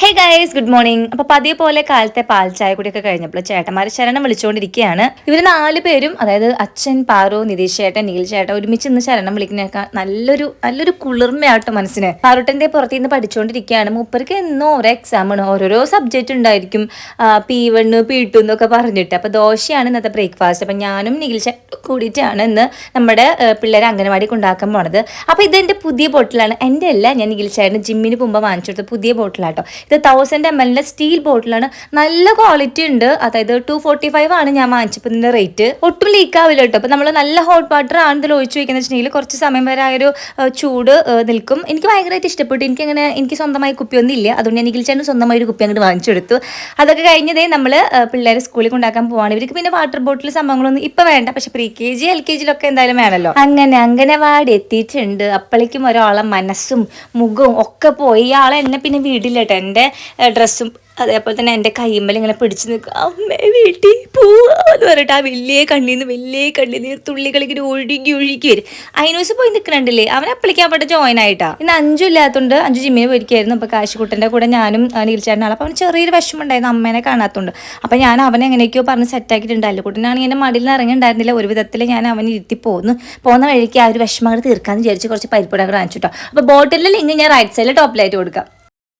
Hey guys good morning അപ്പൊ പതിയെ പോലെ കാലത്തെ പാൽ ചായ കൂടിയൊക്കെ കഴിഞ്ഞപ്പോൾ ചേട്ടന്മാരെ ശരണം വിളിച്ചുകൊണ്ടിരിക്കുകയാണ്. ഇവർ നാല് പേരും അതായത് അച്ഛൻ പാറു നിതീഷ് ചേട്ടൻ നീൽ ചേട്ടൻ ഒരുമിച്ച് ഇന്ന് ശരണം വിളിക്കുന്നതൊക്കെ നല്ലൊരു നല്ലൊരു കുളിർമയാട്ടോ മനസ്സിന്. പാറുട്ടന്റെ പുറത്ത് നിന്ന് പഠിച്ചുകൊണ്ടിരിക്കുകയാണ്. മൂപ്പർക്ക് എന്നോ ഓരോ എക്സാമാണ് ഓരോരോ സബ്ജക്റ്റ് ഉണ്ടായിരിക്കും. പി വണ് പി ടു എന്നൊക്കെ പറഞ്ഞിട്ട്. അപ്പൊ ദോശയാണ് ഇന്നത്തെ ബ്രേക്ക്ഫാസ്റ്റ് അപ്പൊ ഞാനും നീൽ ചേട്ടൻ കൂടിയിട്ടാണ് ഇന്ന് നമ്മുടെ പിള്ളേരെ അംഗനവാടി കൊണ്ടാക്കാൻ പോണത്. അപ്പൊ ഇതെന്റെ പുതിയ ബോട്ടിലാണ് എന്റെ അല്ല ഞാൻ നീൽ ചേട്ടൻ ജിമ്മിന് പോകുമ്പോൾ വാങ്ങിച്ചു കൊടുത്ത പുതിയ ബോട്ടിലാട്ടോ ഇത് തൗസൻഡ് എം എല്ലിന്റെ സ്റ്റീൽ ബോട്ടിലാണ് നല്ല ക്വാളിറ്റി ഉണ്ട്. അതായത് ടു ഫോർട്ടി ഫൈവ് ആണ് ഞാൻ വാങ്ങിച്ചപ്പോൾ റേറ്റ് ഒട്ടും ലീക്ക് ആവില്ല കേട്ടോ. അപ്പൊ നമ്മൾ നല്ല ഹോട്ട് വാട്ടർ ആണ് ഇതിൽ ഒഴിച്ചു വെക്കുന്നത് വെച്ചിട്ടുണ്ടെങ്കിൽ കുറച്ച് സമയം വരെ ആ ഒരു ചൂട് നിൽക്കും. എനിക്ക് ഭയങ്കരമായിട്ട് ഇഷ്ടപ്പെട്ടു. എനിക്ക് അങ്ങനെ എനിക്ക് സ്വന്തമായി കുപ്പിയൊന്നും ഇല്ല അതുകൊണ്ട് എനിക്ക് ചേട്ടൻ സ്വന്തമായി ഒരു കുപ്പി അങ്ങോട്ട് വാങ്ങിച്ചെടുത്തു. അതൊക്കെ കഴിഞ്ഞതേ നമ്മൾ പിള്ളേരെ സ്കൂളിൽ കൊണ്ടാക്കാൻ പോവാണ്. ഇവർക്ക് പിന്നെ വാട്ടർ ബോട്ടിൽ സംഭവങ്ങളൊന്നും ഇപ്പൊ വേണ്ട. പക്ഷെ pre K G L K ജിയിലൊക്കെ എന്തായാലും വേണമല്ലോ. അങ്ങനെ അംഗനവാടി എത്തിയിട്ടുണ്ട്. അപ്പോഴേക്കും ഒരാളെ മനസ്സും മുഖവും ഒക്കെ പോയി. ഇയാളെ എന്നെ പിന്നെ വീടില്ല കേട്ടോ. എന്റെ ഡ്രസ്സും അതേപോലെ തന്നെ എന്റെ കയ്യമ്മൽ ഇങ്ങനെ പിടിച്ച് നിൽക്കുക. അമ്മേ വീട്ടിൽ പോവാ എന്ന് പറഞ്ഞിട്ട് ആ വലിയ കണ്ണീന്ന് വലിയ കണ്ണീന്ന് തുള്ളികൾ ഇങ്ങനെ ഒഴുകി ഒഴുകി വരും. അതിനൂസ് പോയി നിൽക്കണുണ്ടല്ലേ? അവൻ അപ്പളിക്ക് അവിടെ ജോയിൻ ആയിട്ടാ. ഇന്ന് അഞ്ചു ഇല്ലാത്തതുകൊണ്ട് അഞ്ചു ജിമ്മിന് പോയിരിക്കായിരുന്നു. അപ്പോൾ കാശിക്കുട്ടന്റെ കൂടെ ഞാനും നീൽച്ചേട്ടനാണ് അപ്പോൾ അവന് ചെറിയൊരു വിഷമം ഉണ്ടായിരുന്നു. അമ്മേനെ കാണാത്തതുകൊണ്ട് അപ്പോൾ ഞാൻ അവനെ എങ്ങനെയൊക്കെയോ പറഞ്ഞ് സെറ്റാക്കിയിട്ടുണ്ട് അല്ലുകുട്ടനാണെങ്കിൽ എന്റെ മടിയിൽ നിന്ന് ഇറങ്ങിണ്ടായിരുന്നില്ല. ഒരു വിധത്തിൽ ഞാൻ അവനെ ഇരുത്തി പോകുന്നു പോകുന്ന വഴിക്ക് ആ ഒരു വിഷമം അങ്ങോട്ട് തീർക്കാമെന്ന് വിചാരിച്ച് കുറച്ച് പരിപ്പിടങ്ങൾ കാണിച്ചു കേട്ടോ അപ്പോൾ ബോട്ടിലിൽ ഇങ്ങനെ ഞാൻ റൈറ്റ് സൈഡിൽ ടോപ്പിലായിട്ട് കൊടുക്കാം.